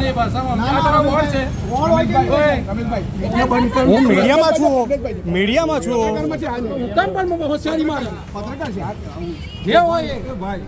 સમજાવું ને એ ભાષામાં મીડિયામાં છું. મીડિયામાં છું. પણ હોશિયારી મારી. જે હોય ભાઈ.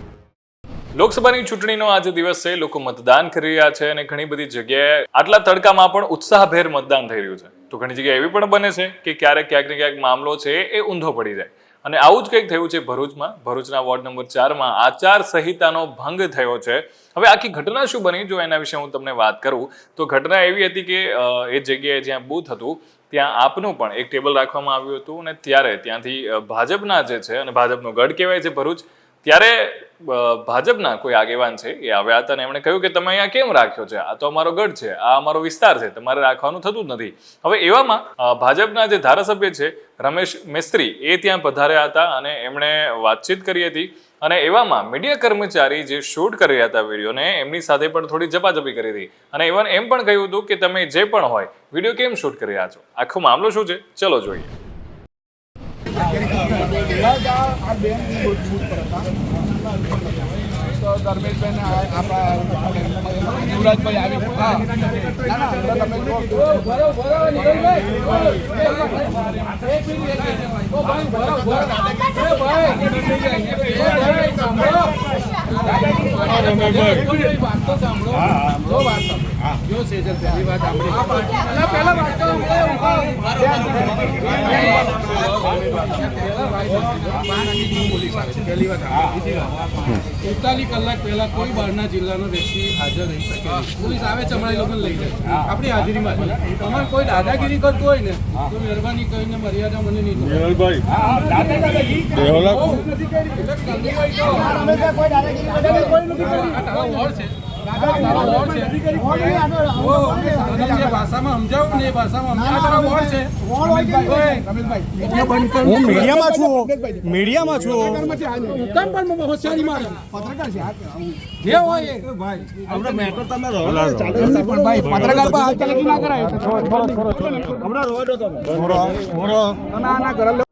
લોકસભાની ચૂંટણીનો આજે દિવસ છે લોકો મતદાન કરી રહ્યા છે અને ઘણી બધી જગ્યાએ આટલા તડકામાં પણ ઉત્સાહભેર મતદાન થઈ રહ્યું છે. તો ઘણી જગ્યાએ એવી પણ બને છે કે ક્યારેક ક્યાંક ને ક્યાંક મામલો છે એ ઊંધો પડી જાય. અને આવું જ કંઈક થયું છે ભરૂચમાં. ભરૂચના વોર્ડ નંબર ચારમાં આચાર સંહિતાનો ભંગ થયો છે. હવે આખી ઘટના શું બની? જો એના વિશે હું તમને વાત કરું, તો ઘટના એવી હતી કે એ જગ્યાએ જ્યાં બૂથ હતું, ત્યાં આપનું પણ એક ટેબલ રાખવામાં આવ્યું હતું અને ત્યારે ત્યાંથી ભાજપના જે છે અને ભાજપનો ગઢ કહેવાય છે ભરૂચ ત્યારે ભાજપના કોઈ આગેવાન છે એ આવ્યા હતા અને એમણે કહ્યું કે તમે અહીંયા કેમ રાખ્યો છે? આ તો અમારો ગઢ છે, આ અમારો વિસ્તાર છે, તમારે રાખવાનું થતું નથી. હવે એવામાં ભાજપના જે ધારાસભ્ય છે, રમેશ મિસ્ત્રી, એ ત્યાં પધાર્યા હતા અને એમણે વાતચીત કરી હતી અને એવામાં મીડિયા કર્મચારી જે શૂટ કરી રહ્યા હતા વિડીયોને, એમની સાથે પણ થોડી જપાજપી કરી હતી. અને ઇવન એમ પણ કહ્યું હતું કે તમે જે પણ હોય, વીડિયો કેમ શૂટ કરી રહ્યા છો? આખો મામલો શું છે? ચલો જોઈએ. ધર્મેશભાઈ ને આપણા યુવરાજભાઈ આવી હા ના ના તમે જો ભરો ભરો નિરંજનભાઈ એક મિનિટ એક મિનિટ ઓ ભાઈ ભરો ભરો એ ભાઈ એ ભાઈ સાંભળો કોઈ વાત તો સાંભળો વાત સાંભળો. જો સેજલ પહેલી વાત સાંભળી પહેલા વાત તો એકતાલીસ કલાક પહેલા કોઈ બહારના જિલ્લાનો વ્યક્તિ હાજર રહી શકે પોલીસ આવે છે અમારા એ લોકોને લઈ જાય આપણી હાજરીમાં તમારે કોઈ દાદાગીરી કરતું હોય ને તો મહેરબાની કરીને મર્યાદા મને નહીં તો. કોઈ નથી છે. છે. ભાષામાં સમજાવું ને એ ભાષામાં છે. હું મીડિયામાં છું. મીડિયામાં છું. હુકમ પણ હોશિયારી મારી. જે હોય એ. ભાઈ. પત્રકાર પર હાથ ચાલકી ના કરાય. ના ના ઘરે